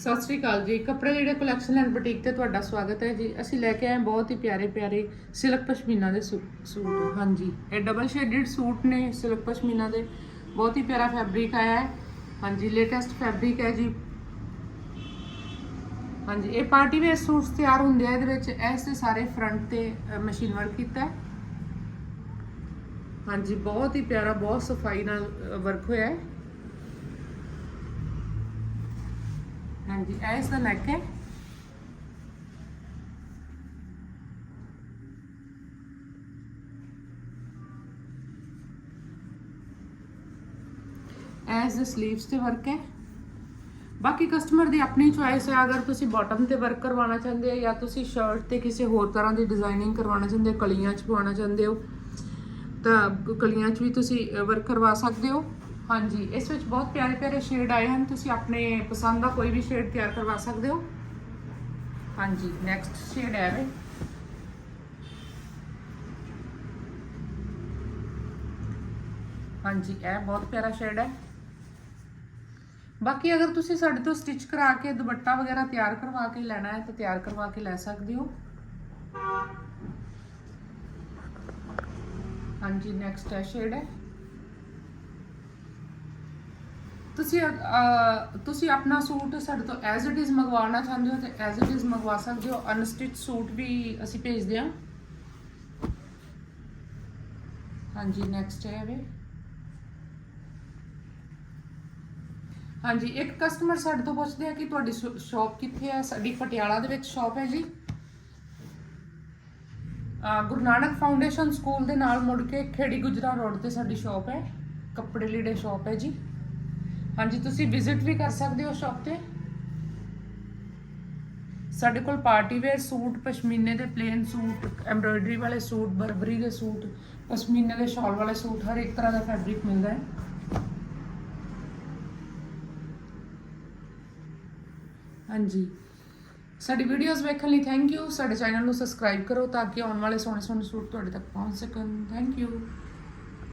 ਸਤਿ ਸ਼੍ਰੀ ਅਕਾਲ ਜੀ। ਕੱਪੜੇ ਜਿਹੜੇ ਕਲੈਕਸ਼ਨ ਐਂਡ ਬੁਟੀਕ ਤੇ ਤੁਹਾਡਾ ਸਵਾਗਤ ਹੈ ਜੀ। ਅਸੀਂ ਲੈ ਕੇ ਆਏ ਬਹੁਤ ਹੀ ਪਿਆਰੇ ਪਿਆਰੇ ਸਿਲਕ ਪਸ਼ਮੀਨਾ ਦੇ ਸੂ- ਸੂਟ। ਹਾਂਜੀ। ਇਹ ਡਬਲ ਸ਼ੇਡਡ ਸੂਟ ਨੇ ਸਿਲਕ ਪਸ਼ਮੀਨਾ ਦੇ। ਬਹੁਤ ਹੀ ਪਿਆਰਾ ਫੈਬਰਿਕ ਆਇਆ ਹੈ। ਹਾਂਜੀ ਲੇਟੈਸਟ ਫੈਬਰਿਕ ਹੈ ਜੀ। ਹਾਂਜੀ, ਇਹ ਪਾਰਟੀ ਵੇਅਰ ਸੂਟਸ ਤਿਆਰ ਹੁੰਦੇ ਆ। ਇਹਦੇ ਵਿੱਚ ਇਸ ਦੇ ਸਾਰੇ ਫਰੰਟ ਤੇ ਮਸ਼ੀਨ ਵਰਕ ਕੀਤਾ ਹੈ। ਹਾਂਜੀ, ਬਹੁਤ ਹੀ ਪਿਆਰਾ, ਬਹੁਤ ਸਫ਼ਾਈ ਨਾਲ ਵਰਕ ਹੋਇਆ ਹੈ। ਹਾਂਜੀ, ਇਹ ਇਸ ਦਾ ਨੈਕ ਹੈ। ਐਸ ਦੇ ਸਲੀਵਸ ਤੇ ਵਰਕ ਹੈ। ਬਾਕੀ ਕਸਟਮਰ ਦੀ ਆਪਣੀ ਚੁਆਇਸ ਹੈ, ਅਗਰ ਤੁਸੀਂ ਬਾਟਮ ਤੇ ਵਰਕ ਕਰਵਾਉਣਾ ਚਾਹੁੰਦੇ ਹੋ ਜਾਂ ਤੁਸੀਂ ਸ਼ਰਟ ਤੇ ਕਿਸੇ ਹੋਰ ਤਰ੍ਹਾਂ ਦੀ ਡਿਜ਼ਾਈਨਿੰਗ ਕਰਵਾਉਣਾ ਚਾਹੁੰਦੇ ਹੋ, ਕਲੀਆਂ 'ਚ ਪਵਾਉਣਾ ਚਾਹੁੰਦੇ ਹੋ, ਤਾਂ ਕਲੀਆਂ 'ਚ ਵੀ ਤੁਸੀਂ ਵਰਕ ਕਰਵਾ ਸਕਦੇ ਹੋ। ਹਾਂਜੀ, ਇਸ ਵਿੱਚ ਬਹੁਤ ਪਿਆਰੇ ਪਿਆਰੇ ਸ਼ੇਡ ਆਏ ਹਨ। ਤੁਸੀਂ ਆਪਣੇ ਪਸੰਦ ਦਾ ਕੋਈ ਵੀ ਸ਼ੇਡ ਤਿਆਰ ਕਰਵਾ ਸਕਦੇ ਹੋ। ਹਾਂਜੀ ਨੈਕਸਟ ਸ਼ੇਡ ਹੈ ਵੇ ਹਾਂਜੀ, ਇਹ ਬਹੁਤ ਪਿਆਰਾ ਸ਼ੇਡ ਹੈ। ਬਾਕੀ ਅਗਰ ਤੁਸੀਂ ਸਾਡੇ ਤੋਂ ਸਟਿਚ ਕਰਾ ਕੇ ਦੁਪੱਟਾ ਵਗੈਰਾ ਤਿਆਰ ਕਰਵਾ ਕੇ ਲੈਣਾ ਹੈ ਤਾਂ ਤਿਆਰ ਕਰਵਾ ਕੇ ਲੈ ਸਕਦੇ ਹੋ। ਹਾਂਜੀ ਨੈਕਸਟ ਹੈ ਸ਼ੇਡ ਹੈ। ਤੁਸੀਂ ਅਹ, ਤੁਸੀਂ ਆਪਣਾ ਸੂਟ ਸਾਡੇ ਤੋਂ ਐਜ਼ ਇਟ ਇਜ਼ ਮੰਗਵਾਉਣਾ ਚਾਹੁੰਦੇ ਹੋ ਤੇ ਐਜ਼ ਇਟ ਇਜ਼ ਮੰਗਵਾ ਸਕਦੇ ਹੋ। ਅਨਸਟਿਚ ਸੂਟ ਵੀ ਅਸੀਂ ਭੇਜਦੇ ਹਾਂ। ਹਾਂਜੀ ਨੈਕਸਟ ਹੈ ਵੇ। ਹਾਂਜੀ ਇੱਕ ਕਸਟਮਰ ਸਾਡੇ ਤੋਂ ਪੁੱਛਦੇ ਆ ਕਿ ਤੁਹਾਡੀ ਸ਼ਾਪ ਕਿੱਥੇ ਹੈ? ਸਾਡੀ ਪਟਿਆਲਾ ਦੇ ਵਿੱਚ ਸ਼ਾਪ ਹੈ ਜੀ। ਅਹ ਗੁਰੂ ਨਾਨਕ ਫਾਊਂਡੇਸ਼ਨ ਸਕੂਲ ਦੇ ਨਾਲ ਮੁੜ ਕੇ ਖੇੜੀ ਗੁਜਰਾ ਰੋਡ ਤੇ ਸਾਡੀ ਸ਼ਾਪ ਹੈ। ਕੱਪੜੇ ਲੀੜੇ ਸ਼ਾਪ ਹੈ ਜੀ। ਹਾਂਜੀ, ਤੁਸੀਂ ਵਿਜ਼ਿਟ ਵੀ ਕਰ ਸਕਦੇ ਹੋ ਸ਼ਾਪ ਤੇ। ਸਾਡੇ ਕੋਲ ਪਾਰਟੀ ਵੇਅਰ ਸੂਟ, ਪਸ਼ਮੀਨੇ ਦੇ ਪਲੇਨ ਸੂਟ ਐਮਬ੍ਰੋਇਡਰੀ ਵਾਲੇ ਸੂਟ, ਬਰਬਰੀ ਦੇ ਸੂਟ, ਪਸ਼ਮੀਨੇ ਦੇ ਸ਼ਾਲ ਵਾਲੇ ਸੂਟ, ਹਰ ਇੱਕ ਤਰ੍ਹਾਂ ਦਾ ਫੈਬਰਿਕ ਮਿਲਦਾ ਹੈ। ਹਾਂਜੀ। ਸਾਡੀ ਵੀਡੀਓਜ਼ ਵੇਖਣ ਲਈ ਥੈਂਕ ਯੂ ਸਾਡੇ ਚੈਨਲ ਨੂੰ ਸਬਸਕ੍ਰਾਈਬ ਕਰੋ ਤਾਂ ਕਿ ਆਉਣ ਵਾਲੇ ਸੋਹਣੇ ਸੋਹਣੇ ਸੂਟ ਤੁਹਾਡੇ ਤੱਕ ਪਹੁੰਚ ਸਕਣ। Thank you